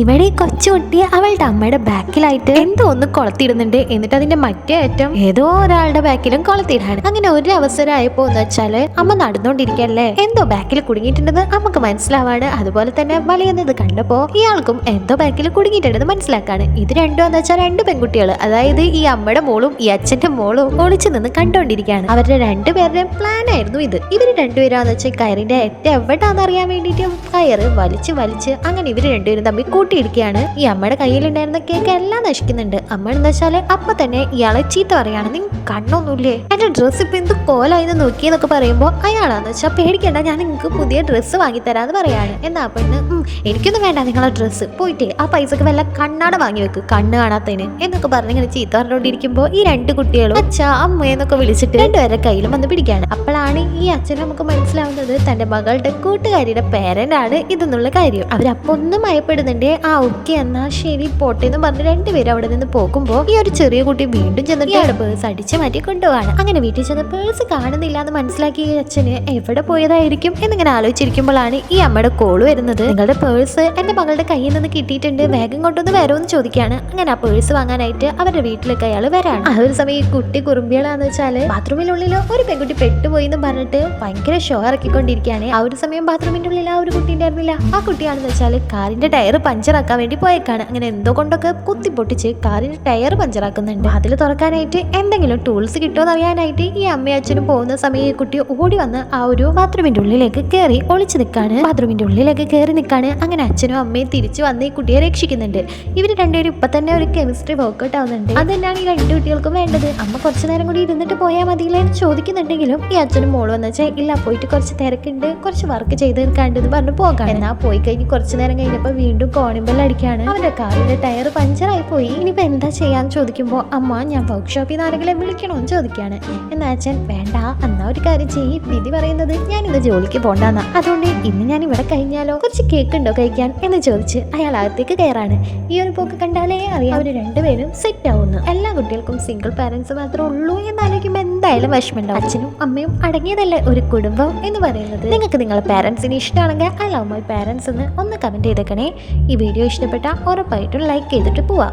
ഇവിടെ ഈ കൊച്ചുകുട്ടി അവളുടെ അമ്മയുടെ ബാക്കിലായിട്ട് എന്തോ ഒന്ന് കൊളത്തിടുന്നുണ്ട് എന്നിട്ട് അതിന്റെ മറ്റേ അറ്റം ഏതോ ഒരാളുടെ ബാക്കിലും കൊളത്തിടാണ് അങ്ങനെ ഒരു അവസരം ആയപ്പോ എന്ന് വെച്ചാൽ അമ്മ നടന്നുകൊണ്ടിരിക്കല്ലേ എന്തോ ബാക്കിൽ കുടുങ്ങിയിട്ടുണ്ടെന്ന് നമുക്ക് മനസ്സിലാവാണ്. അതുപോലെ തന്നെ വലിയത് കണ്ടപ്പോ ഇയാൾക്കും എന്തോ ബാക്കിൽ കുടുങ്ങിയിട്ടുണ്ടെന്ന് മനസ്സിലാക്കാണ്. ഇത് രണ്ടും എന്ന് വെച്ചാൽ രണ്ട് പെൺകുട്ടികൾ അതായത് ഈ അമ്മയുടെ മോളും ഈ അച്ഛന്റെ മോളും ഒളിച്ചു നിന്ന് കണ്ടോണ്ടിരിക്കുകയാണ്. അവരുടെ രണ്ടുപേരുടെയും പ്ലാൻ ആയിരുന്നു ഇത്. ഇവർ രണ്ടുപേരാന്ന് വെച്ചാൽ കയറിന്റെ ഏറ്റവും എവിടാന്ന് അറിയാൻ വേണ്ടിട്ട് കയറ് വലിച്ച് വലിച്ച് അങ്ങനെ ഇവർ രണ്ടുപേരും തമ്മിൽ കൂട്ടിയിടിക്കുകയാണ് ഈ അമ്മയുടെ കയ്യിലുണ്ടായിരുന്ന കേക്ക് എല്ലാം നശിക്കുന്നുണ്ട്. അമ്മ എന്താ വെച്ചാൽ അപ്പൊ തന്നെ ഇയാളെ ചീത്ത പറയാണ്. നീ കണ്ണൊന്നുമില്ലേ? എന്റെ ഡ്രസ്സ് ഇപ്പൊ എന്ത് കോലായിന്ന് നോക്കിയെന്നൊക്കെ പറയുമ്പോ അയാളാന്ന് വെച്ചാൽ പേടിക്കണ്ട ഞാൻ നിങ്ങൾക്ക് പുതിയ ഡ്രസ്സ് വാങ്ങി തരാന്ന് പറയാണ്. എന്നാ പെണ്ണ് എനിക്കൊന്നും വേണ്ട നിങ്ങളെ ഡ്രസ്സ് പോയിട്ട് ആ പൈസക്ക് വല്ല കണ്ണാട വാങ്ങി വെക്ക്. കണ്ണ് കാണാത്തതിന്. എന്നൊക്കെ പറഞ്ഞ് ഇങ്ങനെ ചീത്ത പറഞ്ഞുകൊണ്ടിരിക്കുമ്പോ ഈ രണ്ട് കുട്ടികളും അച്ഛ അമ്മ എന്നൊക്കെ വിളിച്ചിട്ട് രണ്ടുപേരെ കയ്യിലും വന്ന് പിടിക്കാണ്. അപ്പോഴാണ് ഈ അച്ഛൻ നമുക്ക് മനസ്സിലാവുന്നത് തന്റെ മകളുടെ കൂട്ടുകാരിയുടെ ആണ് ഇതെന്നുള്ള കാര്യം. അവരപ്പൊന്നും ഭയപ്പെടുന്നുണ്ട് ആ ഓക്കെ എന്നാ ശരി പോട്ടെ എന്ന് പറഞ്ഞ് രണ്ടുപേരും അവിടെ നിന്ന് പോകുമ്പോ ഈ ഒരു ചെറിയ കുട്ടി വീണ്ടും ചെന്നിട്ട് അവിടെ പേഴ്സ് അടിച്ചു മാറ്റി കൊണ്ടുപോവാണ് അങ്ങനെ വീട്ടിൽ ചെന്ന് പേഴ്സ് കാണുന്നില്ല എന്ന് മനസ്സിലാക്കിയ ഈ അച്ഛന് എവിടെ പോയതായിരിക്കും എന്നിങ്ങനെ ആലോചിച്ചിരിക്കുമ്പോഴാണ് ഈ അമ്മയുടെ കോൾ വരുന്നത്. നിങ്ങളുടെ പേഴ്സ് എന്റെ മകളുടെ കയ്യിൽ നിന്ന് കിട്ടിയിട്ടുണ്ട്. വേഗം കൊണ്ടൊന്ന് വരുമെന്ന് ചോദിക്കുകയാണ്. അങ്ങനെ ആ പേഴ്സ് വാങ്ങാനായിട്ട് അവരുടെ വീട്ടിലേക്ക് അയാൾ വരാണ്. ആ ഒരു സമയം ഈ കുട്ടി കുറുമ്പികളാന്ന് വെച്ചാൽ ബാത്റൂമിനുള്ളിൽ ഒരു പെൺകുട്ടി പെട്ടുപോയി എന്ന് പറഞ്ഞിട്ട് ഭയങ്കര ഷോ ഇറക്കിക്കൊണ്ടിരിക്കുകയാണ്. ആ ഒരു സമയം ബാത്റൂമിന്റെ ഉള്ളിൽ ആ ഒരു കുട്ടി ഉണ്ടായിരുന്നില്ല ആ കുട്ടിയാണെന്ന് വെച്ചാൽ കാറിന്റെ ടയർ പഞ്ചറാക്കാൻ വേണ്ടി പോയേക്കാണ്. അങ്ങനെ എന്തോ കൊണ്ടൊക്കെ കുത്തി പൊട്ടിച്ച് കാറിന്റെ ടയർ പഞ്ചറാക്കുന്നുണ്ട്. അതിൽ തുറക്കാനായിട്ട് എന്തെങ്കിലും ടൂൾസ് കിട്ടുമോ അറിയാനായിട്ട് ഈ അമ്മയും അച്ഛനും പോകുന്ന സമയം ഈ കുട്ടി ഓടി വന്ന് ആ ഒരു ബാത്റൂമിന്റെ ഉള്ളിലേക്ക് കയറി ഒളിച്ചു നിൽക്കാണ് ബാത്റൂമിന്റെ ഉള്ളിലേക്ക് കയറി നിൽക്കാണ് അങ്ങനെ അച്ഛനും അമ്മയും തിരിച്ചു വന്ന് ഈ കുട്ടിയെ രക്ഷിക്കുന്നുണ്ട്. ഇവർ രണ്ടുപേരും ഇപ്പൊ തന്നെ ഒരു കെമിസ്ട്രി വർക്ക്ഔട്ട് ആവുന്നുണ്ട്. അത് തന്നെയാണ് ഈ രണ്ട് കുട്ടികൾക്കും വേണ്ടത്. അമ്മ കുറച്ചു നേരം കൂടി ഇരുന്നിട്ട് പോയാൽ മതിയില്ലേ ചോദിക്കുന്നുണ്ടെങ്കിലും ഈ അച്ഛനും മോൾ വന്ന് വെച്ചാൽ ഇല്ല പോയിട്ട് കുറച്ച് തിരക്കുണ്ട്. കുറച്ച് വർക്ക് ചെയ്ത് തീർക്കാണ്ടെന്ന് പറഞ്ഞു പോകാം എന്നാ പോയി കഴിഞ്ഞ് കുറച്ചു നേരം കഴിഞ്ഞപ്പോൾ വീണ്ടും അടിക്കാണ് അവന്റെ കാറിന്റെ ടയർ പഞ്ചറായി പോയി. ഇനിയിപ്പോ എന്താ ചെയ്യാന്ന് ചോദിക്കുമ്പോൾ അമ്മ ഞാൻ വർക്ക്ഷോപ്പിൽ നിന്ന് ആരെങ്കിലും വിളിക്കണോന്ന് ചോദിക്കാണ്. എന്നാ അച്ഛൻ വേണ്ട എന്നാ ഒരു കാര്യം ചെയ്യും. വിധി പറയുന്നത് ഞാൻ ഇന്ന് ജോലിക്ക് പോണ്ടാന്ന. അതുകൊണ്ട് ഇന്ന് ഞാൻ ഇവിടെ കഴിഞ്ഞാലോ? കുറച്ച് കേക്ക് ഉണ്ടോ കഴിക്കാൻ? എന്ന് ചോദിച്ച് അയാൾ അകത്തേക്ക് കയറാണ്. ഈ ഒരു പോക്ക് കണ്ടാലേ അറിയാം അവർ രണ്ടുപേരും സെറ്റ് ആവുന്നു. എല്ലാ കുട്ടികൾക്കും സിംഗിൾ പാരന്റ്സ് മാത്രമേ ഉള്ളൂ എന്നാലോചിക്കുമ്പോൾ എന്തായാലും വിഷമമുണ്ടാവും. അച്ഛനും അമ്മയും അടങ്ങിയതല്ലേ ഒരു കുടുംബം എന്ന് പറയുന്നത്. നിങ്ങൾക്ക് നിങ്ങളുടെ പാരന്റ്സിന് ഇഷ്ടമാണെങ്കിൽ ഐ ലവ് മൈ പാരന്റ്സ് എന്ന് ഒന്ന് കമന്റ് ചെയ്തേക്കണേ. ഈ വീഡിയോ ഇഷ്ടപ്പെട്ടാൽ ഉറപ്പായിട്ടും ലൈക്ക് ചെയ്തിട്ട് പോവാം.